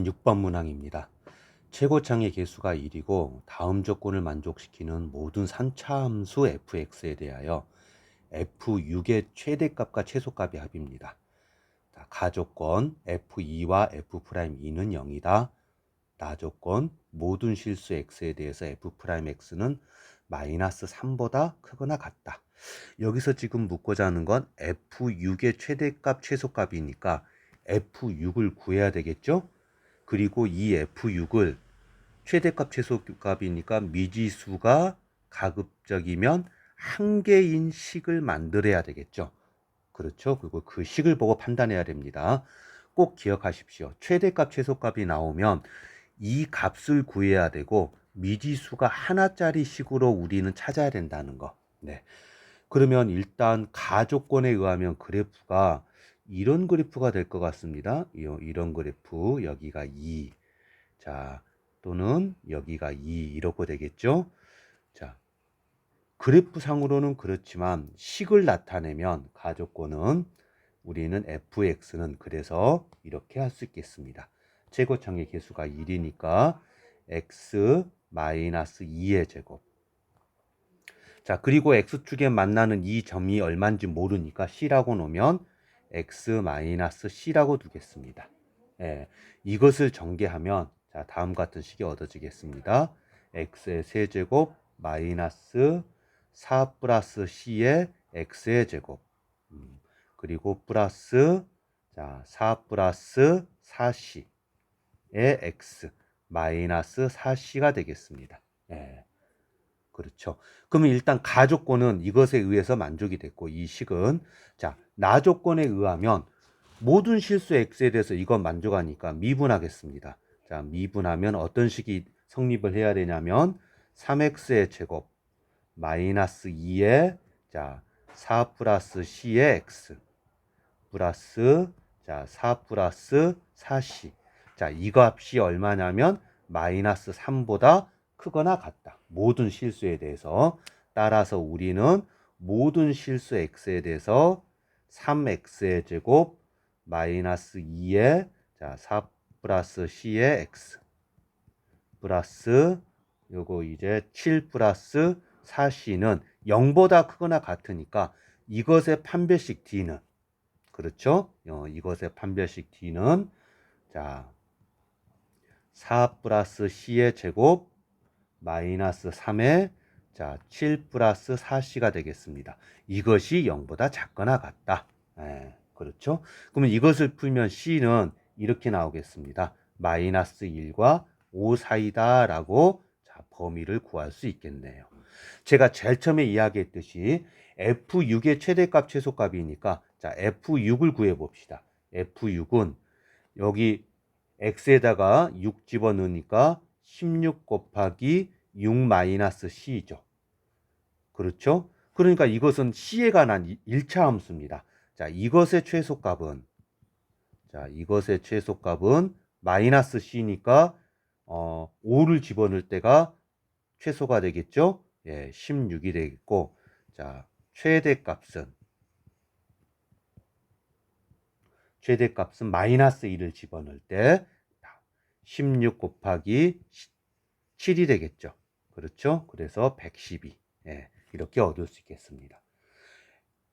6번 문항입니다. 최고창의 개수가 1이고 다음 조건을 만족시키는 모든 3차 함수 fx에 대하여 f6의 최대값과 최소값이 합입니다. 자, 가조건 f2와 f'2는 0이다. 나조건 모든 실수 x에 대해서 f'x는 마이너스 3보다 크거나 같다. 여기서 지금 묻고자 하는 건 f6의 최대값 최소값이니까 f6을 구해야 되겠죠? 그리고 이 f6을 최대값 최소값이니까 미지수가 가급적이면 한 개인 식을 만들어야 되겠죠. 그렇죠. 그리고 그 식을 보고 판단해야 됩니다. 꼭 기억하십시오. 최대값 최소값이 나오면 이 값을 구해야 되고 미지수가 하나짜리 식으로 우리는 찾아야 된다는 거. 네. 그러면 일단 가조건에 의하면 그래프가 이런 그래프가 될 것 같습니다. 이- 이런 그래프 여기가 2. 자, 또는 여기가 2 이렇게 되겠죠? 자. 그래프 상으로는 그렇지만 식을 나타내면 가조건은 우리는 fx는 그래서 이렇게 할 수 있겠습니다. 최고창의 개수가 1이니까 x 마이너스 2의 제곱. 자, 그리고 x축에 만나는 이 점이 얼마인지 모르니까 c라고 놓으면 x 마이너스 c라고 두겠습니다. 예, 이것을 전개하면 자, 다음 같은 식이 얻어지겠습니다. x의 세제곱 마이너스 4 플러스 c의 x의 제곱 음, 그리고 플러스 자, 4 플러스 4c의 x 마이너스 4c가 되겠습니다. 예. 그렇죠. 그러면 일단 가조건은 이것에 의해서 만족이 됐고 이 식은 자 나조건에 의하면 모든 실수 x에 대해서 이건 만족하니까 미분하겠습니다. 자 미분하면 어떤 식이 성립을 해야 되냐면 3x의 제곱 마이너스 2의 자4 플러스 c의 x 플러스 자4 플러스 4c 자이 값이 얼마냐면 마이너스 3보다 크거나 같다. 모든 실수에 대해서 따라서 우리는 모든 실수 x에 대해서 3x의 제곱 마이너스 2의 자 4 플러스 c의 x 플러스 요거 이제 7 플러스 4c는 0보다 크거나 같으니까 이것의 판별식 d는 그렇죠? 어, 이것의 판별식 d는 자 4 플러스 c의 제곱 마이너스 3의 자, 7 플러스 4c가 되겠습니다. 이것이 0보다 작거나 같다. 예, 그렇죠? 그러면 이것을 풀면 c는 이렇게 나오겠습니다. 마이너스 1과 5 사이다 라고 자, 범위를 구할 수 있겠네요. 제가 제일 처음에 이야기했듯이 f6의 최대값 최소값이니까 자, f6을 구해 봅시다. f6은 여기 x에다가 6 집어넣으니까 16 곱하기 6 마이너스 c죠. 그렇죠? 그러니까 이것은 c에 관한 1차 함수입니다. 자, 이것의 최소값은 자, 이것의 최소값은 마이너스 c니까 어, 5를 집어넣을 때가 최소가 되겠죠? 예, 16이 되겠고 자, 최대값은 최대값은 마이너스 1을 집어넣을 때 16 곱하기 7이 되겠죠. 그렇죠? 그래서 112. 예, 이렇게 얻을 수 있겠습니다.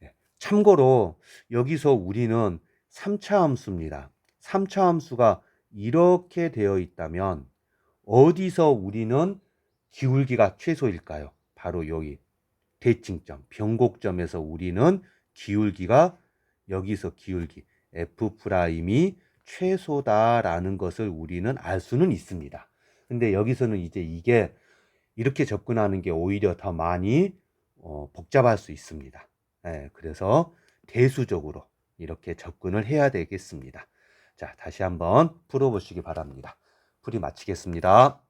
예, 참고로 여기서 우리는 3차 함수입니다. 3차 함수가 이렇게 되어 있다면 어디서 우리는 기울기가 최소일까요? 바로 여기 대칭점, 변곡점에서 우리는 기울기가 여기서 기울기 f 프라임이 최소다라는 것을 우리는 알 수는 있습니다. 근데 여기서는 이제 이게 이렇게 접근하는 게 오히려 더 많이 어, 복잡할 수 있습니다. 예, 그래서 대수적으로 이렇게 접근을 해야 되겠습니다. 자, 다시 한번 풀어보시기 바랍니다. 풀이 마치겠습니다.